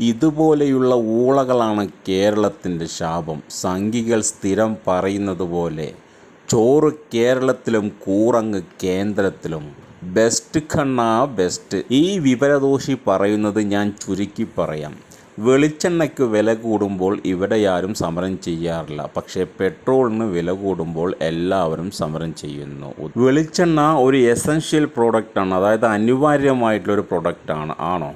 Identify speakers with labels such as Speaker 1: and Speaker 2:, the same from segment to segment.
Speaker 1: ഇതുപോലെയുള്ള ഊളകളാണ് കേരളത്തിന്റെ ശാപം. സംഘികൾ സ്ഥിരം പറയുന്നത് പോലെ ചോറ് കേരളത്തിലും കൂറങ്ങ് കേന്ദ്രത്തിലും. ബെസ്റ്റ് കണ്ണ ബെസ്റ്റ്. ഈ വിവരദോഷി പറയുന്നത് ഞാൻ ചുരുക്കി പറയാം. വെളിച്ചെണ്ണയ്ക്ക് വില കൂടുമ്പോൾ ഇവിടെ ആരും സമരം ചെയ്യാറില്ല. പക്ഷേ പെട്രോളിന് വില കൂടുമ്പോൾ എല്ലാവരും സമരം ചെയ്യുന്നു. വെളിച്ചെണ്ണ ഒരു എസൻഷ്യൽ പ്രോഡക്റ്റാണ്. അതായത് അനിവാര്യമായിട്ടുള്ളൊരു പ്രോഡക്റ്റാണ്. ആണോ?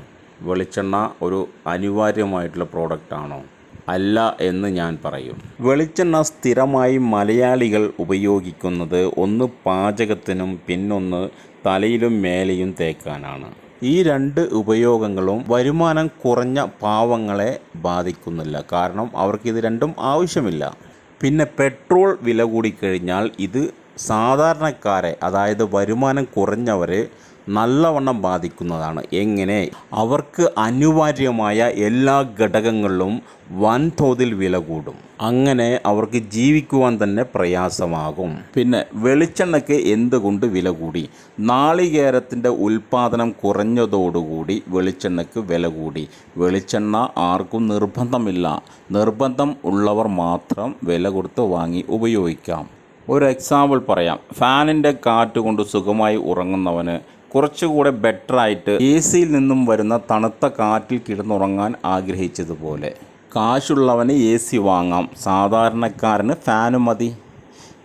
Speaker 1: വെളിച്ചെണ്ണ ഒരു അനിവാര്യമായിട്ടുള്ള പ്രോഡക്റ്റാണോ അല്ല എന്ന് ഞാൻ പറയും. വെളിച്ചെണ്ണ സ്ഥിരമായി മലയാളികൾ ഉപയോഗിക്കുന്നത് ഒന്ന് പാചകത്തിനും പിന്നൊന്ന് തലയിലും മേലെയും തേക്കാനാണ്. ഈ രണ്ട് ഉപയോഗങ്ങളും വരുമാനം കുറഞ്ഞ പാവങ്ങളെ ബാധിക്കുന്നില്ല. കാരണം അവർക്ക് ഇത് രണ്ടും ആവശ്യമില്ല. പിന്നെ പെട്രോൾ വില കൂടിക്കഴിഞ്ഞാൽ ഇത് സാധാരണക്കാരെ അതായത് വരുമാനം കുറഞ്ഞവരെ നല്ലവണ്ണം ബാധിക്കുന്നതാണ്. എങ്ങനെ? അവർക്ക് അനിവാര്യമായ എല്ലാ ഘടകങ്ങളിലും വൻതോതിൽ വില കൂടും. അങ്ങനെ അവർക്ക് ജീവിക്കുവാൻ തന്നെ പ്രയാസമാകും. പിന്നെ വെളിച്ചെണ്ണയ്ക്ക് എന്തുകൊണ്ട് വില കൂടി? നാളികേരത്തിന്റെ ഉൽപ്പാദനം കുറഞ്ഞതോടുകൂടി വെളിച്ചെണ്ണയ്ക്ക് വില കൂടി. വെളിച്ചെണ്ണ ആർക്കും നിർബന്ധമില്ല. നിർബന്ധം ഉള്ളവർ മാത്രം വില കൊടുത്ത് വാങ്ങി ഉപയോഗിക്കാം. ഒരു എക്സാമ്പിൾ പറയാം. ഫാനിന്റെ കാറ്റ് കൊണ്ട് സുഖമായി ഉറങ്ങുന്നവന് കുറച്ചുകൂടെ ബെറ്ററായിട്ട് എ സിയിൽ നിന്നും വരുന്ന തണുത്ത കാറ്റിൽ കിടന്നുറങ്ങാൻ ആഗ്രഹിച്ചതുപോലെ. കാശുള്ളവന് എ സി വാങ്ങാം. സാധാരണക്കാരന് ഫാനും മതി.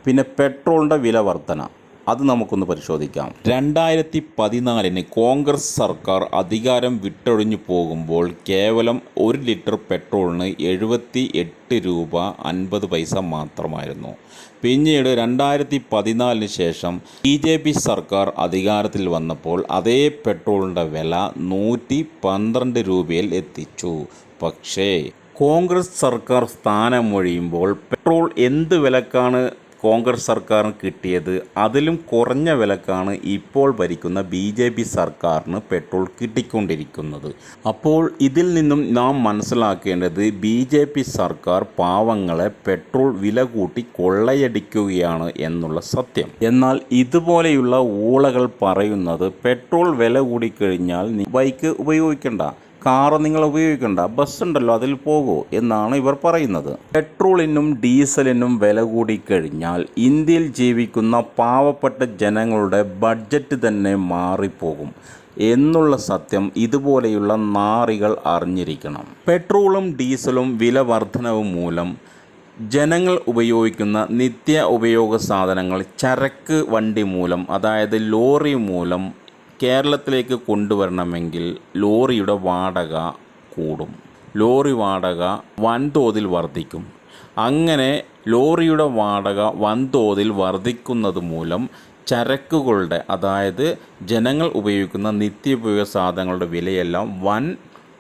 Speaker 1: പിന്നെ പെട്രോളിന്റെ വില വർധന അത് നമുക്കൊന്ന് പരിശോധിക്കാം. രണ്ടായിരത്തി പതിനാലിന് കോൺഗ്രസ് സർക്കാർ അധികാരം വിട്ടൊഴിഞ്ഞു പോകുമ്പോൾ കേവലം ഒരു ലിറ്റർ പെട്രോളിന് എഴുപത്തി എട്ട് രൂപ അൻപത് പൈസ മാത്രമായിരുന്നു. പിന്നീട് രണ്ടായിരത്തി പതിനാലിന് ശേഷം ബി ജെ പി സർക്കാർ അധികാരത്തിൽ വന്നപ്പോൾ അതേ പെട്രോളിന്റെ വില നൂറ്റി പന്ത്രണ്ട് രൂപയിൽ എത്തിച്ചു. പക്ഷേ കോൺഗ്രസ് സർക്കാർ സ്ഥാനമൊഴിയുമ്പോൾ പെട്രോൾ എന്ത് വിലക്കാണ് കോൺഗ്രസ് സർക്കാരിന് കിട്ടിയത് അതിലും കുറഞ്ഞ വിലക്കാണ് ഇപ്പോൾ ഭരിക്കുന്ന ബി ജെ പി സർക്കാരിന് പെട്രോൾ കിട്ടിക്കൊണ്ടിരിക്കുന്നത്. അപ്പോൾ ഇതിൽ നിന്നും നാം മനസ്സിലാക്കേണ്ടത് ബി ജെ പി സർക്കാർ പാവങ്ങളെ പെട്രോൾ വില കൂട്ടി കൊള്ളയടിക്കുകയാണ് എന്നുള്ള സത്യം. എന്നാൽ ഇതുപോലെയുള്ള ഊളകൾ പറയുന്നത് പെട്രോൾ വില കൂടിക്കഴിഞ്ഞാൽ ബൈക്ക് ഉപയോഗിക്കണ്ട. കാറ് നിങ്ങൾ ഉപയോഗിക്കണ്ട ബസ് ഉണ്ടല്ലോ അതിൽ പോകൂ എന്നാണ് ഇവർ പറയുന്നത്. പെട്രോളിനും ഡീസലിനും വില കൂടി കഴിഞ്ഞാൽ ഇന്ത്യയിൽ ജീവിക്കുന്ന പാവപ്പെട്ട ജനങ്ങളുടെ ബഡ്ജറ്റ് തന്നെ മാറിപ്പോകും എന്നുള്ള സത്യം ഇതുപോലെയുള്ള നാറികൾ അറിഞ്ഞിരിക്കണം. പെട്രോളും ഡീസലും വില വർധനവ് മൂലം ജനങ്ങൾ ഉപയോഗിക്കുന്ന നിത്യ ഉപയോഗ സാധനങ്ങൾ ചരക്ക് വണ്ടി മൂലം അതായത് ലോറി മൂലം കേരളത്തിലേക്ക് കൊണ്ടുവരണമെങ്കിൽ ലോറിയുടെ വാടക കൂടും. ലോറി വാടക വൻതോതിൽ വർദ്ധിക്കും. അങ്ങനെ ലോറിയുടെ വാടക വൻതോതിൽ വർദ്ധിക്കുന്നത് മൂലം ചരക്കുകളുടെ അതായത് ജനങ്ങൾ ഉപയോഗിക്കുന്ന നിത്യോപയോഗ സാധനങ്ങളുടെ വിലയെല്ലാം വൻ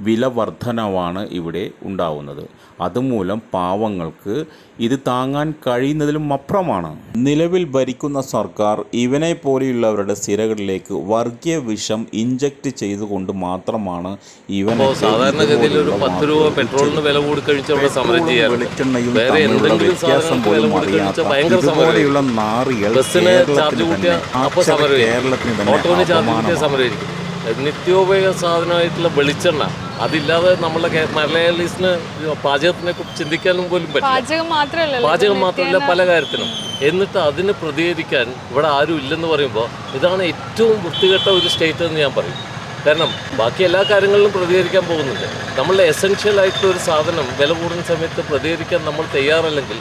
Speaker 1: വില വർധനവാണ് ഇവിടെ ഉണ്ടാവുന്നത്. അതുമൂലം പാവങ്ങൾക്ക് ഇത് താങ്ങാൻ കഴിയുന്നതിലും അപ്പുറമാണ്. നിലവിൽ ഭരിക്കുന്ന സർക്കാർ ഇവനെ പോലെയുള്ളവരുടെ സിരകളിലേക്ക് വർഗീയ വിഷം ഇഞ്ചക്ട് ചെയ്തുകൊണ്ട് മാത്രമാണ് ഇവനെ
Speaker 2: സാധാരണഗതിയിൽ ഒരു പത്ത് രൂപ പെട്രോളിന് വില കൂടി
Speaker 1: വെളിച്ചെണ്ണയും വ്യത്യാസം പോലും അറിയാത്ത ഇതുപോലെയുള്ള നാറികൾ
Speaker 2: ചാർജ്
Speaker 1: കേരളത്തിന് തന്നെ തന്നെ
Speaker 2: നിത്യോപയോഗ സാധനമായിട്ടുള്ള വെളിച്ചെണ്ണ അതില്ലാതെ നമ്മളെ മലയാളീസിന് പാചകത്തിനെ കുറിച്ച് ചിന്തിക്കാനും പോലും പറ്റില്ല. പാചകം മാത്രമല്ല പല കാര്യത്തിനും. എന്നിട്ട് അതിന് പ്രതികരിക്കാൻ ഇവിടെ ആരും ഇല്ലെന്ന് പറയുമ്പോൾ ഇതാണ് ഏറ്റവും വൃത്തികെട്ട ഒരു സ്റ്റേറ്റ് എന്ന് ഞാൻ പറയും. കാരണം ബാക്കി എല്ലാ കാര്യങ്ങളിലും പ്രതികരിക്കാൻ പോകുന്നുണ്ട് നമ്മളുടെ എസെൻഷ്യൽ ആയിട്ടുള്ള ഒരു സാധനം വില കൂടുന്ന സമയത്ത് പ്രതികരിക്കാൻ നമ്മൾ തയ്യാറല്ലെങ്കിൽ